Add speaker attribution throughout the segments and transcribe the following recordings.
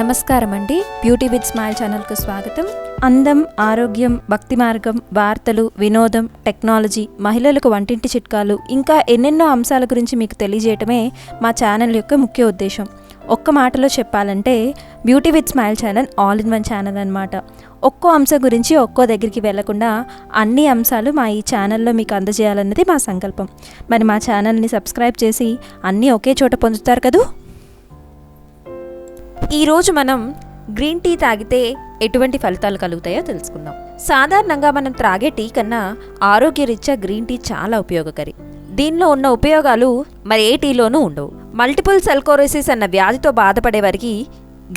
Speaker 1: నమస్కారం అండి beauty with smile ఛానల్కు స్వాగతం. అందం ఆరోగ్యం భక్తి మార్గం వార్తలు వినోదం టెక్నాలజీ మహిళలకు వంటింటి చిట్కాలు ఇంకా ఎన్నెన్నో అంశాల గురించి మీకు తెలియజేయటమే మా ఛానల్ యొక్క ముఖ్య ఉద్దేశం. ఒక్క మాటలో చెప్పాలంటే beauty with smile channel all in one channel అనమాట ఒక్కో అంశం గురించి ఒక్కో దగ్గరికి వెళ్ళకుండా అన్ని అంశాలు మా ఈ ఛానల్లో మీకు అందజేయాలన్నది మా సంకల్పం. మరి మా ఛానల్ని సబ్స్క్రైబ్ చేసి అన్నీ ఒకే చోట పొందుతారు కదూ? ఈరోజు మనం గ్రీన్ టీ తాగితే ఎటువంటి ఫలితాలు కలుగుతాయో తెలుసుకుందాం. సాధారణంగా మనం త్రాగే టీ కన్నా ఆరోగ్యరీత్యా గ్రీన్ టీ చాలా ఉపయోగకరి. దీనిలో ఉన్న ఉపయోగాలు మరి ఏ టీలోనూ ఉండవు. మల్టిపుల్ సెల్కోరోసిస్ అన్న వ్యాధితో బాధపడే వారికి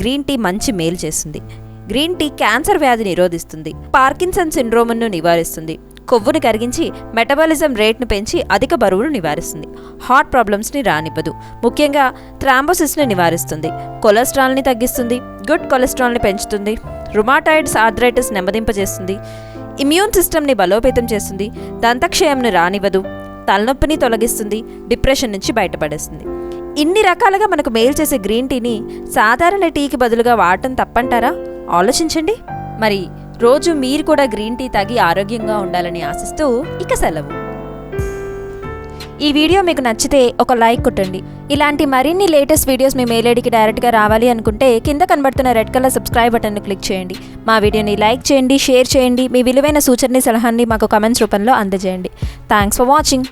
Speaker 1: గ్రీన్ టీ మంచి మేలు చేస్తుంది. గ్రీన్ టీ క్యాన్సర్ వ్యాధి నిరోధిస్తుంది. పార్కిన్సన్ సిండ్రోమ్ను నివారిస్తుంది. కొవ్వును కరిగించి మెటబాలిజం రేట్ను పెంచి అధిక బరువును నివారిస్తుంది. హార్ట్ ప్రాబ్లమ్స్ని రానివ్వదు. ముఖ్యంగా థ్రాంబోసిస్ని నివారిస్తుంది. కొలెస్ట్రాల్ని తగ్గిస్తుంది. గుడ్ కొలెస్ట్రాల్ని పెంచుతుంది. రుమాటాయిడ్స్ ఆర్థరైటిస్ నెమ్మదింపజేస్తుంది ఇమ్యూన్ సిస్టమ్ని బలోపేతం చేస్తుంది. దంతక్షయంను రానివ్వదు. తలనొప్పిని తొలగిస్తుంది. డిప్రెషన్ నుంచి బయటపడేస్తుంది. ఇన్ని రకాలుగా మనకు మేలు చేసే గ్రీన్ టీని సాధారణ టీకి బదులుగా వాడటం తప్పంటారా? ఆలోచించండి. మరి రోజు మీరు కూడా గ్రీన్ టీ తాగి ఆరోగ్యంగా ఉండాలని ఆశిస్తూ ఇక సెలవు. ఈ వీడియో మీకు నచ్చితే ఒక లైక్ కొట్టండి. ఇలాంటి మరిన్ని లేటెస్ట్ వీడియోస్ మీ మెయిల్ డైరెక్ట్గా రావాలి అనుకుంటే కింద కనబడుతున్న రెడ్ కలర్ సబ్స్క్రైబ్ బటన్ను క్లిక్ చేయండి. మా వీడియోని లైక్ చేయండి షేర్ చేయండి. మీ విలువైన సూచనని సలహాన్ని మాకు కమెంట్స్ రూపంలో అందజేయండి. Thanks for watching.